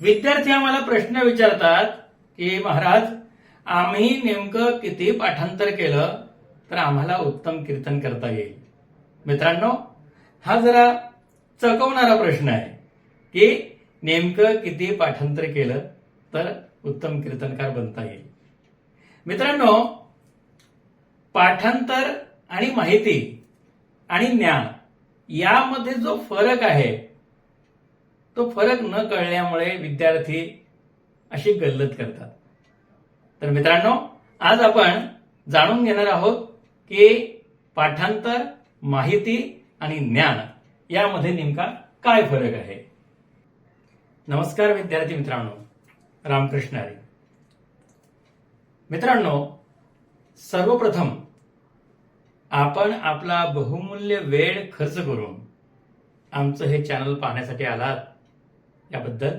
विद्यार्थी आम्हाला प्रश्न विचारतात की महाराज आम्ही नेमकं किती पाठांतर केलं तर आम्हाला उत्तम कीर्तन करता येईल? मित्रांनो हा जरा चकवणारा प्रश्न आहे की नेमकं किती पाठांतर केलं तर उत्तम कीर्तनकार बनता येईल? मित्रांनो पाठांतर आणि माहिती आणि ज्ञान यामध्ये जो फरक आहे तो फरक न कळल्यामुळे विद्यार्थी अशी गल्लत करतात. तर मित्रांनो आज आपण जाणून घेणार आहोत की पाठांतर माहिती आणि ज्ञान यामध्ये नेमका काय फरक आहे? नमस्कार विद्यार्थी मित्रांनो रामकृष्ण हरी. मित्रांनो सर्वप्रथम आपण आपला बहुमूल्य वेळ खर्च करून आमचं हे चॅनल पाहण्यासाठी आलात. याबद्दल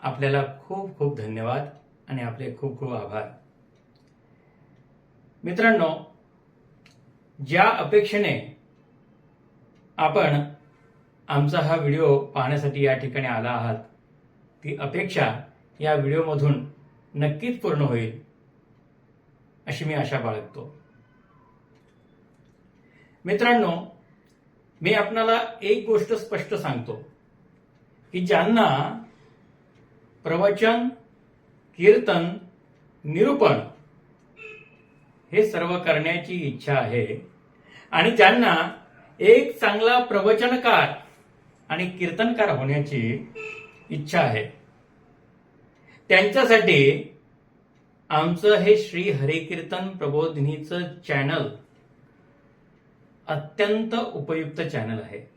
आपल्याला खूप खूप धन्यवाद आणि आपले खूप खूप आभार. मित्रांनो ज्या अपेक्षेने आपण आमचा हा व्हिडिओ पाहण्यासाठी या ठिकाणी आला आहात ती अपेक्षा या व्हिडिओमधून नक्कीच पूर्ण होईल अशी मी आशा बाळगतो. मित्रांनो मी आपणाला एक गोष्ट स्पष्ट सांगतो. की ज्यांना प्रवचन कीर्तन निरूपण हे सर्व करण्याची इच्छा आहे आणि ज्यांना एक चांगला प्रवचनकार आणि कीर्तनकार होण्याची इच्छा आहे. त्यांच्यासाठी आमचं हे श्री हरिकीर्तन प्रबोधिनीचं चॅनल अत्यंत उपयुक्त चॅनल आहे.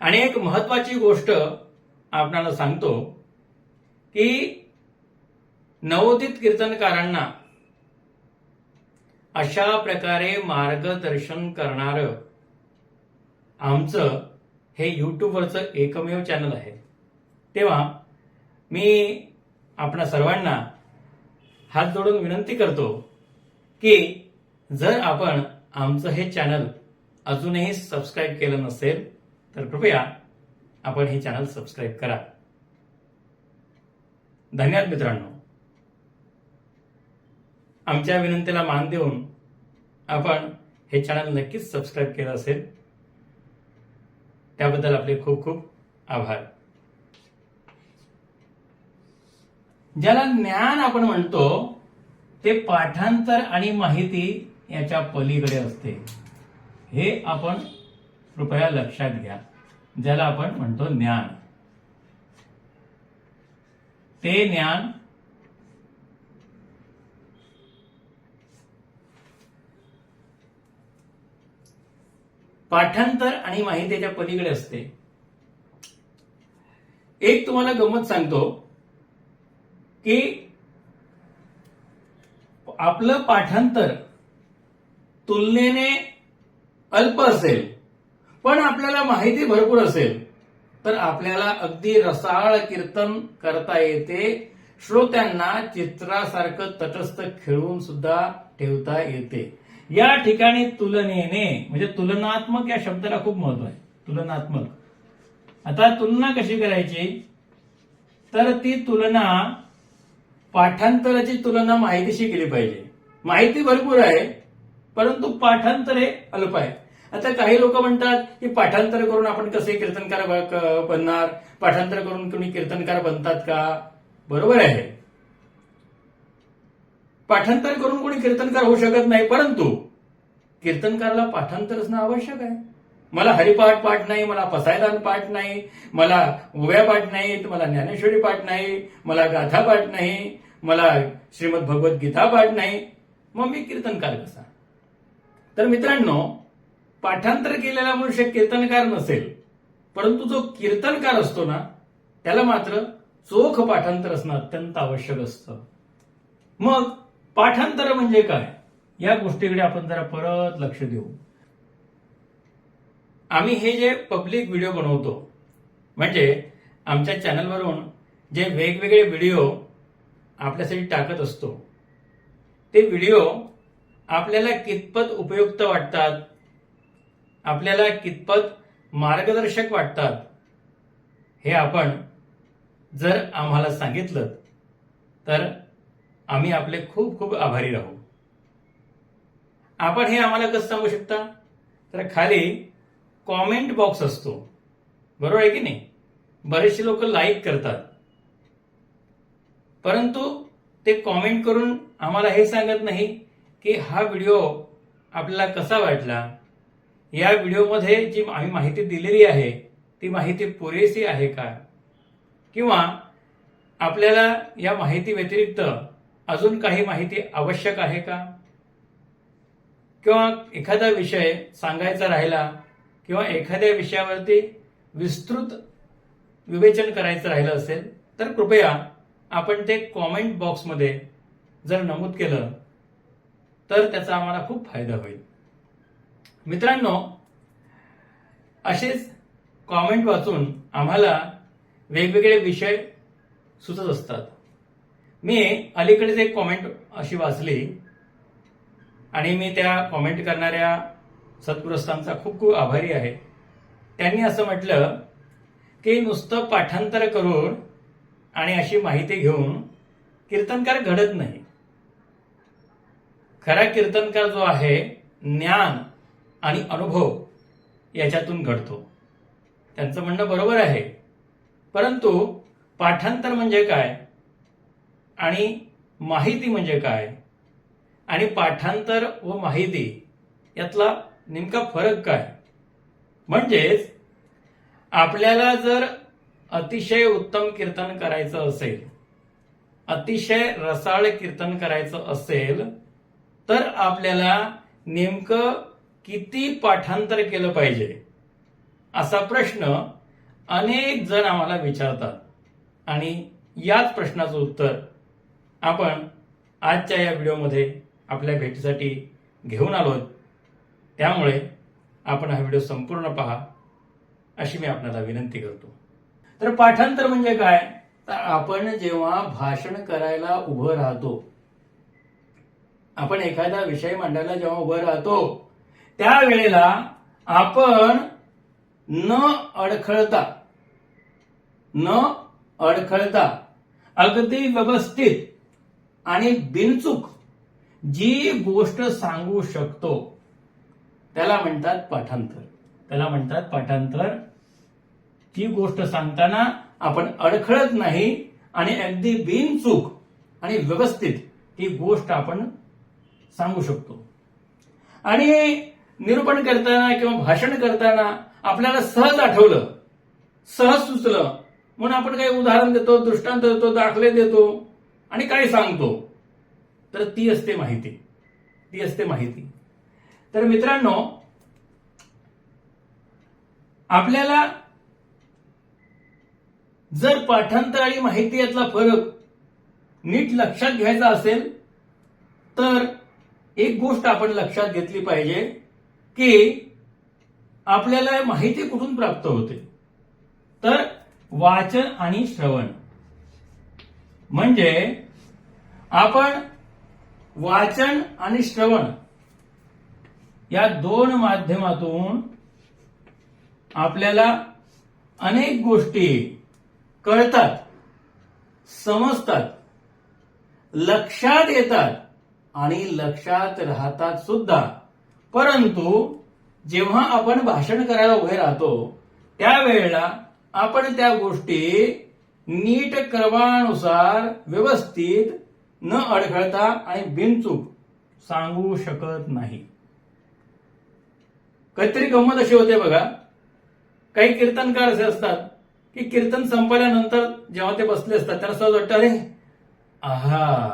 आणि एक महत्वाची गोष्ट आपणाला सांगतो की नवोदित कीर्तनकारांना अशा प्रकारे मार्गदर्शन करणारं आमचं हे युट्यूबवरचं एकमेव चॅनल आहे. तेव्हा मी आपणा सर्वांना हात जोडून विनंती करतो की जर आपण आमचं हे चॅनल अजूनही सबस्क्राईब केलं नसेल तर कृपया आपण हे चॅनल सबस्क्राईब करा. धन्यवाद मित्रांनो. आमच्या विनंतीला मान देऊन आपण हे चॅनल नक्कीच सबस्क्राईब केलं असेल. त्याबद्दल आपले खूप खूप आभार. ज्याला ज्ञान आपण म्हणतो ते पाठांतर आणि माहिती याच्या पलीकडे असते. हे आपण कृपया लक्षात घ्या. ज्याला आपण म्हणतो ज्ञान. ते ज्ञान पाठांतर आणि माहितीच्या पलीकडे असते. एक तुम्हाला गमत सांगतो की आपलं पाठांतर तुलनेने अल्प असेल. पण आपल्याला माहिती भरपूर असेल. तर आपल्याला अगदी रसाळ कीर्तन करता येते. श्रोत्यांना चित्रासारखं तटस्थ खेळून सुद्धा ठेवता येते. या ठिकाणी तुलनेने म्हणजे तुलनात्मक या शब्दाला खूप महत्त्व आहे. तुलनात्मक. आता तुलना कशी करायची? तर ती तुलना पाठांतराची तुलना माहितीशी केली पाहिजे. माहिती भरपूर आहे परंतु पाठांतर हे अल्प आहे आता काही लोक म्हणतात की पाठांतर करून आपण कसे कीर्तनकार बनणार? पाठांतर करून कोणी कीर्तनकार बनतात का? बरोबर आहे. पाठांतर करून कोणी कीर्तनकार होऊ शकत नाही परंतु कीर्तनकाराला पाठांतर असणं आवश्यक आहे. मला हरिपाठ पाठ नाही मला पसायदान पाठ नाही मला उभ्या पाठ नाही मला ज्ञानेश्वरी पाठ नाही मला गाथा पाठ नाही मला श्रीमद गीता पाठ नाही. मग मी कीर्तनकार कसा? तर मित्रांनो पाठांतर केलेला मनुष्य कीर्तनकार नसेल परंतु जो कीर्तनकार असतो ना त्याला मात्र चोख पाठांतर असणं अत्यंत आवश्यक असतं. मग पाठांतर म्हणजे काय? या गोष्टीकडे आपण जरा परत लक्ष देऊ. आम्ही हे जे पब्लिक व्हिडिओ बनवतो म्हणजे आमच्या चॅनलवरून जे वेगवेगळे व्हिडिओ आपल्यासाठी टाकत असतो ते व्हिडिओ आपल्याला कितपत उपयुक्त वाटतात आपल्याला कितपत मार्गदर्शक वाटतात हे आपण जर आम्हाला सांगितलं तर आम्ही आपले खूप खूप आभारी राहू. आपण हे आम्हाला कसं सांगू शकता? तर खाली कॉमेंट बॉक्स असतो. बरोबर आहे की नाही? बरेचसे लोक लाईक करतात. परंतु ते कॉमेंट करून आम्हाला हे सांगत नाही की हा व्हिडिओ आपल्याला कसा वाटला? या व्हिडिओमध्ये जी आम्ही माहिती दिलेली आहे ती माहिती पुरेशी आहे का? किंवा आपल्याला या माहिती व्यतिरिक्त अजून काही माहिती आवश्यक आहे का? किंवा एखादा विषय सांगायचा राहिला किंवा एखाद्या विषयावरती विस्तृत विवेचन करायचं राहिलं असेल तर कृपया आपण ते कॉमेंट बॉक्समध्ये जर नमूद केलं तर त्याचा आम्हाला खूप फायदा होईल. मित्रांनो असेच कॉमेंट वाचून आम्हाला वेगवेगळे विषय सुचत असतात. मी अलीकडेच एक कॉमेंट अशी वाचली आणि मी त्या कॉमेंट करणाऱ्या सत्पुरस्तांचा खूप खूप आभारी आहे. त्यांनी असं म्हटलं की नुसतं पाठांतर करून आणि अशी माहिती घेऊन कीर्तनकार घडत नाही. खरा कीर्तनकार जो आहे ज्ञान आणि अनुभव याच्यातून घडतो. त्यांचं म्हणणं बरोबर आहे. परंतु पाठांतर म्हणजे काय? आणि माहिती म्हणजे काय? आणि पाठांतर व माहिती यातला नेमका फरक काय? म्हणजेच आपल्याला जर अतिशय उत्तम कीर्तन करायचं असेल अतिशय रसाळ कीर्तन करायचं असेल तर आपल्याला नेमकं किती पाठांतर केलं पाहिजे? असा प्रश्न अनेक जण आम्हाला विचारतात. आणि याच प्रश्नाचं उत्तर आपण आजच्या या व्हिडिओमध्ये आपल्या भेटीसाठी घेऊन आलो त्यामुळे आपण हा व्हिडिओ संपूर्ण पहा अशी मी आपल्याला विनंती करतो. तर पाठांतर म्हणजे काय? तर आपण जेव्हा भाषण करायला उभं राहतो आपण एखादा विषय मांडायला जेव्हा उभं राहतो त्यावेळेला आपण न अडखळता न अडखळता अगदी व्यवस्थित आणि बिनचूक जी गोष्ट सांगू शकतो त्याला म्हणतात पाठांतर. त्याला म्हणतात पाठांतर. ती गोष्ट सांगताना आपण अडखळत नाही आणि अगदी बिनचूक आणि व्यवस्थित ती गोष्ट आपण सांगू शकतो. आणि निरूपण करताना किंवा भाषण करताना आपल्याला सहज आठवलं सहज सुचलं. म्हणून आपण काही उदाहरण देतो दृष्टांत देतो दाखले देतो आणि काय सांगतो. तर ती असते माहिती. ती असते माहिती. तर मित्रांनो आपल्याला जर पाठांतर आणि माहिती यातला फरक नीट लक्षात घ्यायचा असेल तर एक गोष्ट आपण लक्षात घेतली पाहिजे. की आपल्याला माहिती कुठून प्राप्त होते? तर वाचन आणि श्रवण. म्हणजे आपण वाचन आणि श्रवण या दोन माध्यमातून आपल्याला अनेक गोष्टी कळतात समजतात लक्षात येतात आणि लक्षात राहतात सुद्धा. परंतु जेव्हा आपण भाषण करायला उभे राहतो त्यावेळेला आपण त्या गोष्टी नीट क्रमानुसार व्यवस्थित न अडखळता आणि बिनचूक सांगू शकत नाही. काहीतरी गंमत अशी होते बघा. काही कीर्तनकार असे असतात की कीर्तन संपल्यानंतर जेव्हा ते बसले असतात त्यांना सहज वाटतं अरे आहा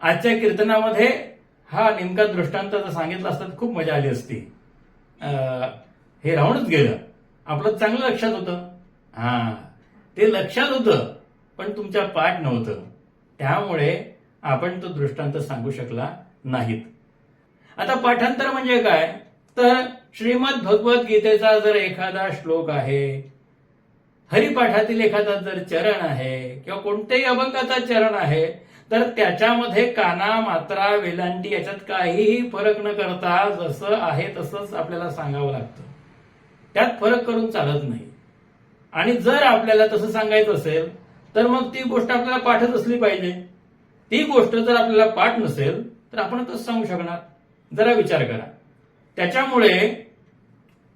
आजच्या कीर्तनामध्ये हा नेमका दृष्टांत जर सांगितला असता तर खूप मजा आली असती. हे राहूनच गेलं. आपलं चांगलं लक्षात होतं. हा ते लक्षात होतं पण तुमच्या पाठ नव्हतं. त्यामुळे आपण तो दृष्टांत सांगू शकला नाहीत. आता पाठांतर म्हणजे काय? तर श्रीमद भगवद्गीतेचा जर एखादा श्लोक आहे हरिपाठातील एखादा जर चरण आहे किंवा कोणत्याही अभंगाचा चरण आहे तर त्याच्यामध्ये काना मात्रा वेलांटी याच्यात काहीही फरक न करता जसं आहे तसंच आपल्याला सांगावं लागतं. त्यात फरक करून चालत नाही. आणि जर आपल्याला तसं सांगायचं असेल तर मग ती गोष्ट आपल्याला पाठच असली पाहिजे. ती गोष्ट जर आपल्याला पाठ नसेल तर आपण कसं सांगू शकणार? जरा विचार करा. त्याच्यामुळे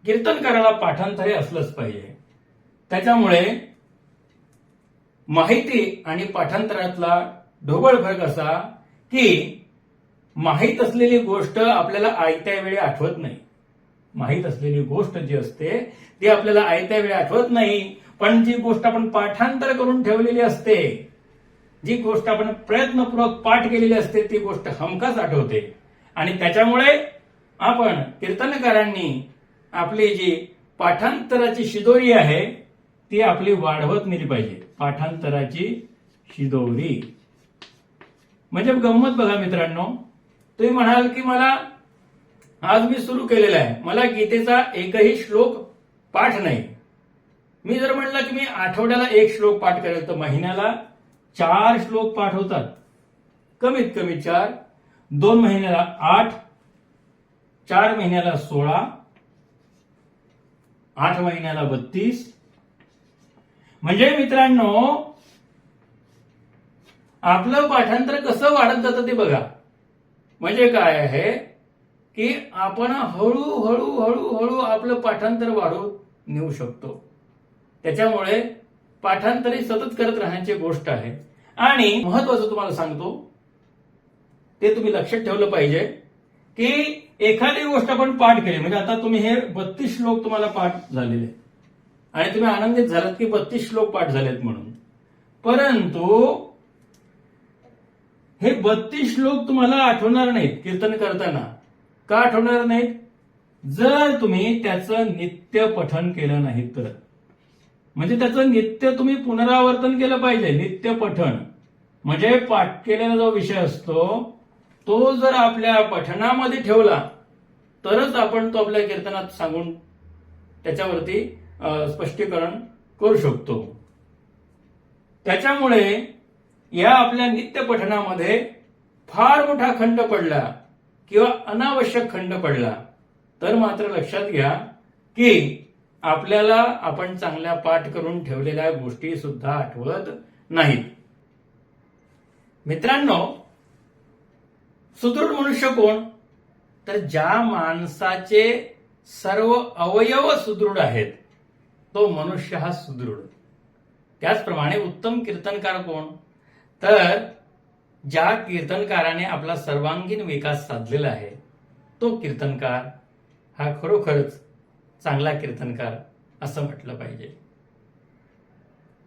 कीर्तनकाराला पाठांतरी असलंच पाहिजे. त्याच्यामुळे माहिती आणि पाठांतरातला ढोबळ फरक असा की माहीत असलेली गोष्ट आपल्याला आयत्या वेळी आठवत नाही. माहीत असलेली गोष्ट जी असते ती आपल्याला आयत्या वेळी आठवत नाही. पण जी गोष्ट आपण पाठांतर करून ठेवलेली असते जी गोष्ट आपण प्रयत्नपूर्वक पाठ केलेली असते ती गोष्ट हमखास आठवते. आणि त्याच्यामुळे आपण कीर्तनकारांनी आपली जी पाठांतराची शिदोरी आहे ती आपली वाढवत नेली पाहिजे. पाठांतराची शिदोरी. म्हणजे गंमत बघा मित्रांनो. तुम्ही म्हणाल की मला आज मी सुरू केलेला आहे. मला गीतेचा एकही श्लोक पाठ नाही. मी जर म्हणलं की मी आठवड्याला एक श्लोक पाठ करेल तर महिन्याला चार श्लोक पाठ होतात कमीत कमी चार. दोन महिन्याला आठ. चार महिन्याला सोळा. आठ महिन्याला बत्तीस. म्हणजे मित्रांनो आपलं पाठांतर कसं वाढत जातं ते बघा. म्हणजे काय आहे की आपण हळूहळू हळूहळू आपलं पाठांतर वाढवून नेऊ शकतो. त्याच्यामुळे पाठांतर ही सतत करत राहण्याची गोष्ट आहे. आणि महत्वाचं तुम्हाला सांगतो ते तुम्ही लक्षात ठेवलं पाहिजे की एखादी गोष्ट आपण पाठ केली म्हणजे आता तुम्ही हे बत्तीस श्लोक तुम्हाला पाठ झालेले. आणि तुम्ही आनंदित झालात की बत्तीस श्लोक पाठ झालेत म्हणून. परंतु हे बत्तीस श्लोक तुम्हाला आठवणार नाहीत कीर्तन करताना. का आठवणार नाहीत? जर तुम्ही त्याचं नित्य पठन केलं नाही तर. म्हणजे त्याचं नित्य तुम्ही पुनरावर्तन केलं पाहिजे नित्य पठण. म्हणजे पाठ केलेला जो विषय असतो तो जर आपल्या पठणामध्ये ठेवला तरच आपण तो आपल्या कीर्तनात सांगून त्याच्यावरती स्पष्टीकरण करू शकतो. त्याच्यामुळे या आपल्या नित्य पठणामध्ये फार मोठा खंड पडला किंवा अनावश्यक खंड पडला. तर मात्र लक्षात घ्या की आपल्याला आपण चांगल्या पाठ करून ठेवलेल्या गोष्टी सुद्धा आठवत नाहीत. मित्रांनो सुदृढ मनुष्य कोण? तर ज्या माणसाचे सर्व अवयव सुदृढ आहेत तो मनुष्य हा सुदृढ. त्याचप्रमाणे उत्तम कीर्तनकार कोण? तर ज्या कीर्तनकाराने आपला सर्वांगीण विकास साधलेला आहे तो कीर्तनकार हा खरोखरच चांगला कीर्तनकार असं म्हटलं पाहिजे.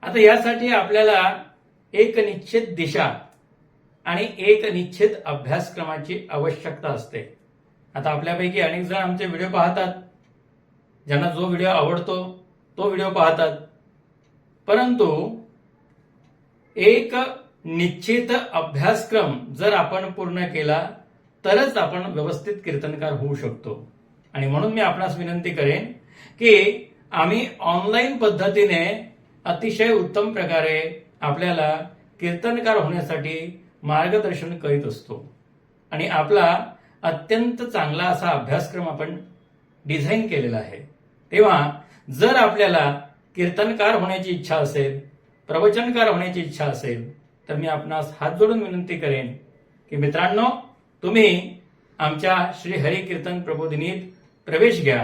आता यासाठी आपल्याला एक निश्चित दिशा आणि एक निश्चित अभ्यासक्रमाची आवश्यकता असते. आता आपल्यापैकी अनेक जण आमचे व्हिडिओ पाहतात. ज्यांना जो व्हिडिओ आवडतो तो व्हिडिओ पाहतात. परंतु एक निश्चित अभ्यासक्रम जर आपण पूर्ण केला तरच आपण व्यवस्थित कीर्तनकार होऊ शकतो. आणि म्हणून मी आपणास विनंती करेन की आम्ही ऑनलाईन पद्धतीने अतिशय उत्तम प्रकारे आपल्याला कीर्तनकार होण्यासाठी मार्गदर्शन करीत असतो. आणि आपला अत्यंत चांगला असा अभ्यासक्रम आपण डिझाईन केलेला आहे. तेव्हा जर आपल्याला कीर्तनकार होण्याची इच्छा असेल प्रवचनकार होण्याची इच्छा असेल तर मी आपणास हात जोडून विनंती करेन की मित्रांनो तुम्ही आमच्या श्री हरी कीर्तन प्रबोधिनीत प्रवेश घ्या.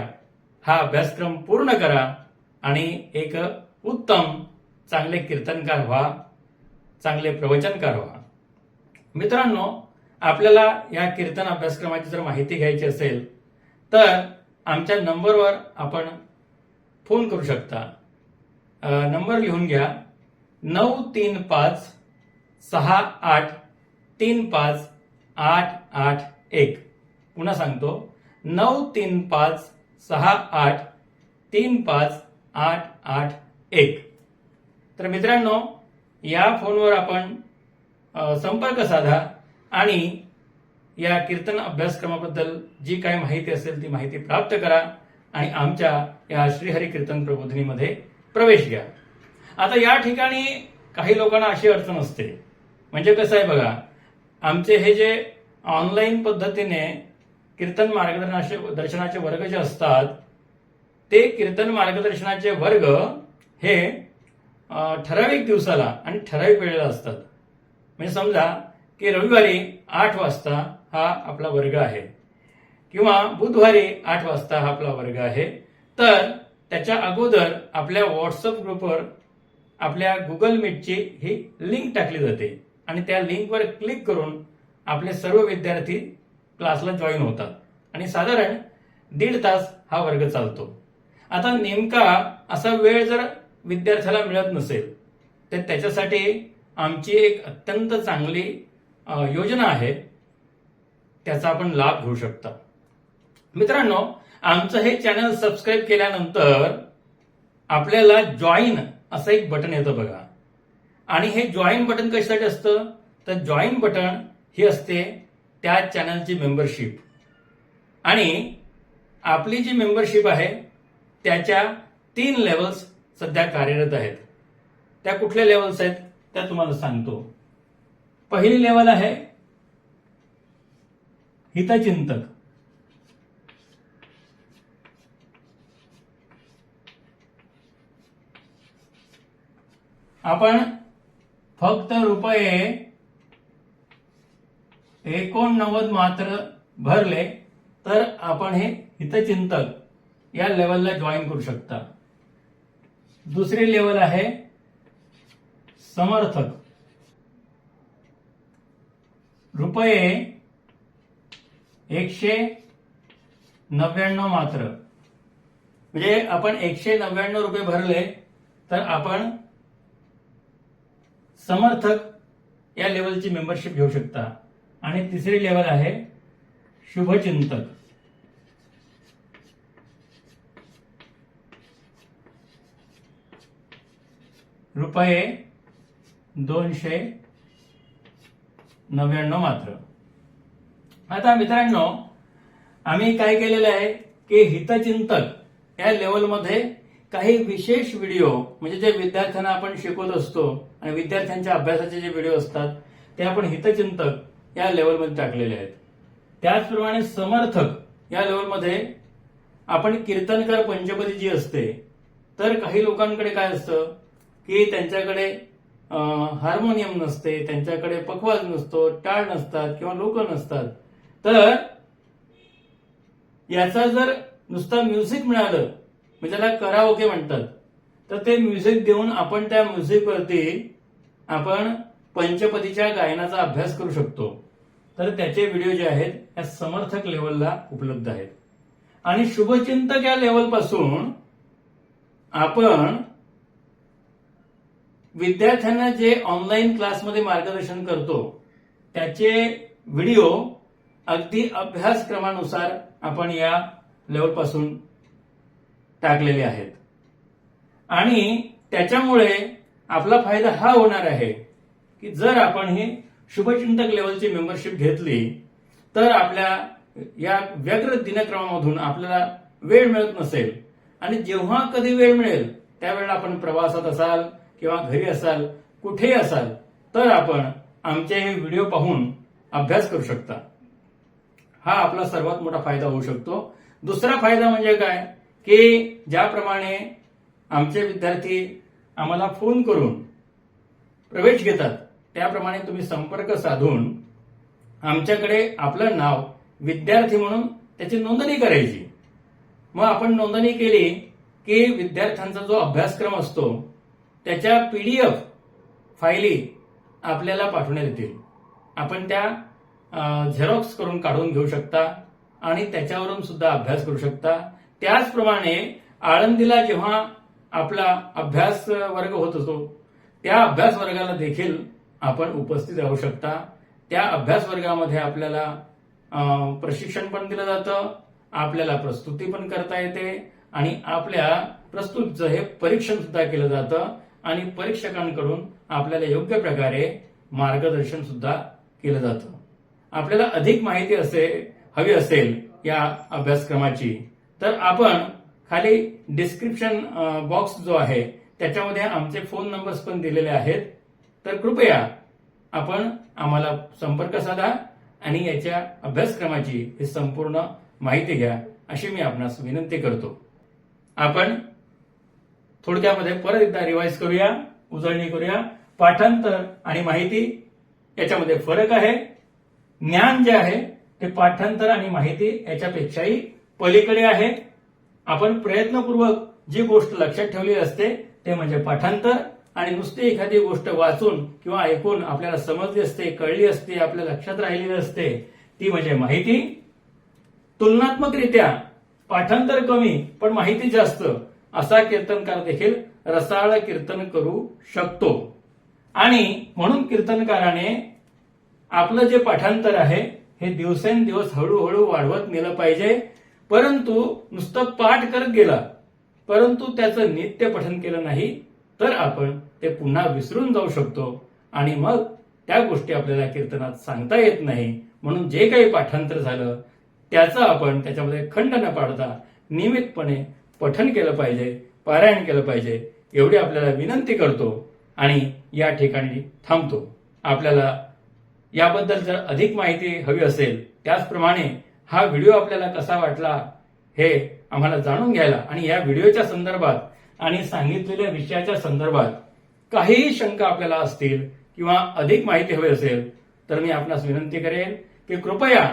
हा अभ्यासक्रम पूर्ण करा आणि एक उत्तम चांगले कीर्तनकार व्हा चांगले प्रवचनकार व्हा. मित्रांनो आपल्याला या कीर्तन अभ्यासक्रमाची जर माहिती घ्यायची असेल तर आमच्या नंबरवर आपण फोन करू शकता. नंबर लिहून घ्या. नऊ तीन पाच सहा आठ तीन पाच आठ आठ एक. पुन्हा सांगतो. नऊ तीन पाच सहा आठ तीन पाच आठ आठ एक. तर मित्रांनो या फोनवर आपण संपर्क साधा आणि या कीर्तन अभ्यासक्रमाबद्दल जी काही माहिती असेल ती माहिती प्राप्त करा आणि आमच्या या श्रीहरी कीर्तन प्रबोधिनीमध्ये प्रवेश घ्या. आता या ठिकाणी काही लोकांना अशी अडचण असते. म्हणजे कसं आहे बघा आमचे हे जे ऑनलाईन पद्धतीने कीर्तन मार्गदर्शनाचे दर्शनाचे वर्ग जे असतात ते कीर्तन मार्गदर्शनाचे वर्ग हे ठराविक दिवसाला आणि ठराविक वेळेला असतात. म्हणजे समजा की रविवारी आठ वाजता हा आपला वर्ग आहे. किंवा बुधवारी आठ वाजता हा आपला वर्ग आहे. तर त्याच्या अगोदर आपल्या व्हॉट्सअप ग्रुपवर आपल्या गुगल मीटची ही लिंक टाकली जाते. आणि त्या लिंकवर क्लिक करून आपले सर्व विद्यार्थी क्लासला जॉईन होतात. आणि साधारण दीड तास हा वर्ग चालतो. आता नेमका असा वेळ जर विद्यार्थ्याला मिळत नसेल तर त्याच्यासाठी आमची एक अत्यंत चांगली योजना आहे. त्याचा आपण लाभ घेऊ शकता. मित्रांनो आमचं हे चॅनल सबस्क्राईब केल्यानंतर आपल्याला जॉईन असं एक बटन येतं बघा. आणि हे जॉईन बटन कशासाठी असतं? तर जॉईन बटन ही असते त्या चॅनलची मेंबरशिप आणि आपली जी मेंबरशिप आहे त्याच्या तीन लेवल्स सध्या कार्यरत आहेत. त्या कुठल्या लेवल्स आहेत? त्या तुम्हाला सांगतो. पहिली लेवल आहे हितचिंतक. आपण फक्त रुपये एकोणनव्वद मात्र भरले तर आपण हे हितचिंतक या लेवलला जॉईन करू शकता. दुसरी लेवल आहे समर्थक. रुपये एकशे नव्याण्णव मात्र. म्हणजे आपण एकशे नव्याण्णव रुपये भरले तर आपण समर्थक या लेवलची मेंबरशिप घेऊ शकता. आणि तिसरी लेवल आहे शुभचिंतक. रुपये दोनशे नव्याण्णव मात्र. आता मित्रांनो आम्ही काय केलेलं आहे की हितचिंतक या लेवलमध्ये काही विशेष व्हिडिओ म्हणजे जे विद्यार्थ्यांना आपण शिकवत असतो आणि विद्यार्थ्यांच्या अभ्यासाचे जे व्हिडिओ असतात ते आपण हितचिंतक या लेवलमध्ये टाकलेले आहेत. त्याचप्रमाणे समर्थक या लेवलमध्ये आपण कीर्तनकार पंचपदी जी असते तर काही लोकांकडे काय असतं की त्यांच्याकडे हार्मोनियम नसते त्यांच्याकडे पखवाज नसतो टाळ नसतात किंवा लोक नसतात. तर याचा जर नुसता म्युझिक मिळालं मग त्याला कराओके म्हणतात. तर ते म्युझिक देऊन आपण त्या म्युझिकवरती आपण पंचपदीच्या गायनाचा अभ्यास करू शकतो. तर त्याचे व्हिडिओ जे आहेत या समर्थक लेवलला उपलब्ध आहेत. आणि शुभचिंतक या लेवलपासून आपण विद्यार्थ्यांना जे ऑनलाईन क्लासमध्ये मार्गदर्शन करतो त्याचे व्हिडिओ अगदी अभ्यासक्रमानुसार आपण या लेवलपासून टाकलेले आहेत. आणि त्याच्यामुळे आपला फायदा हा होणार आहे की जर आपण ही शुभचिंतक लेवलची मेंबरशिप घेतली तर आपल्या या व्यग्र दिनक्रमामधून आपल्याला वेळ मिळत नसेल. आणि जेव्हा कधी वेळ मिळेल त्यावेळेला आपण प्रवासात असाल किंवा घरी असाल कुठेही असाल तर आपण आमचे हे व्हिडिओ पाहून अभ्यास करू शकता. हा आपला सर्वात मोठा फायदा होऊ शकतो. दुसरा फायदा म्हणजे काय? की ज्याप्रमाणे आमचे विद्यार्थी आम्हाला फोन करून प्रवेश घेतात त्याप्रमाणे तुम्ही संपर्क साधून आमच्याकडे आपलं नाव विद्यार्थी म्हणून त्याची नोंदणी करायची. मग आपण नोंदणी केली की विद्यार्थ्यांचा जो अभ्यासक्रम असतो त्याच्या पी डी एफ फायली आपल्याला पाठवण्यात येतील. आपण त्या झेरॉक्स करून काढून घेऊ शकता आणि त्याच्यावरून सुद्धा अभ्यास करू शकता. त्याचप्रमाणे आळंदीला जेव्हा आपला अभ्यास वर्ग होत असतो त्या अभ्यास वर्गाला देखील आपण उपस्थित राहू शकता. त्या अभ्यास वर्गामध्ये आपल्याला प्रशिक्षण पण दिलं जातं आपल्याला प्रस्तुती पण करता येते आणि आपल्या प्रस्तुतीचं हे परीक्षण सुद्धा केलं जातं आणि परीक्षकांकडून आपल्याला योग्य प्रकारे मार्गदर्शन सुद्धा केलं जातं. आपल्याला अधिक माहिती असे हवी असेल या अभ्यासक्रमाची. तर आपण खाली डिस्क्रिप्शन बॉक्स जो आहे त्याच्यामध्ये आमचे फोन नंबर्स पण दिलेले आहेत. तर कृपया आपण आम्हाला संपर्क साधा आणि याच्या अभ्यासक्रमाची ही संपूर्ण माहिती घ्या अशी मी आपणास विनंती करतो. आपण थोडक्यामध्ये परत एकदा रिवाईज करूया उजळणी करूया. पाठांतर आणि माहिती याच्यामध्ये फरक आहे. ज्ञान जे आहे ते पाठांतर आणि माहिती याच्यापेक्षाही पलीकडे आहे आपण प्रयत्नपूर्वक जी गोष्ट लक्षात ठेवली असते ते म्हणजे पाठांतर आणि नुसती एखादी गोष्ट वाचून किंवा ऐकून आपल्याला समजली असते कळली असते आपल्या लक्षात राहिलेली असते ती म्हणजे माहिती. तुलनात्मकरित्या पाठांतर कमी पण माहिती जास्त असा कीर्तनकार देखील रसाळ कीर्तन करू शकतो. आणि म्हणून कीर्तनकाराने आपलं जे पाठांतर आहे हे दिवसेंदिवस हळूहळू वाढवत नेलं पाहिजे. परंतु नुसतं पाठ करत गेला परंतु त्याचं नित्य पठन केलं नाही तर आपण ते पुन्हा विसरून जाऊ शकतो. आणि मग त्या गोष्टी आपल्याला कीर्तनात सांगता येत नाही. म्हणून जे काही पाठांतर झालं त्याचं आपण त्याच्यामध्ये खंड न पाडता नियमितपणे पठन केलं पाहिजे पारायण केलं पाहिजे एवढी आपल्याला विनंती करतो. आणि या ठिकाणी थांबतो. आपल्याला याबद्दल जर अधिक माहिती हवी असेल त्याचप्रमाणे हा व्हिडिओ आपल्याला कसा वाटला हे आम्हाला जाणून घ्यायला आणि या व्हिडिओच्या संदर्भात आणि सांगितलेल्या विषयाच्या संदर्भात काहीही शंका आपल्याला असतील किंवा अधिक माहिती हवी असेल तर मी आपणास विनंती करेन की कृपया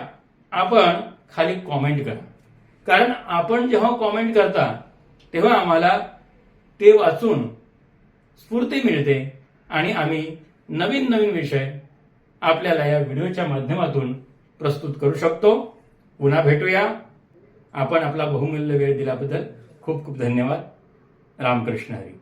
आपण खाली कॉमेंट करा. कारण आपण जेव्हा कॉमेंट करता तेव्हा आम्हाला ते वाचून स्फूर्ती मिळते आणि आम्ही नवीन नवीन विषय आपल्याला या व्हिडिओच्या माध्यमातून प्रस्तुत करू शकतो. पुन्हा भेटूया. आपण आपला बहुमूल्य वेळ दिल्याबद्दल खूप खूप धन्यवाद. रामकृष्ण हरी.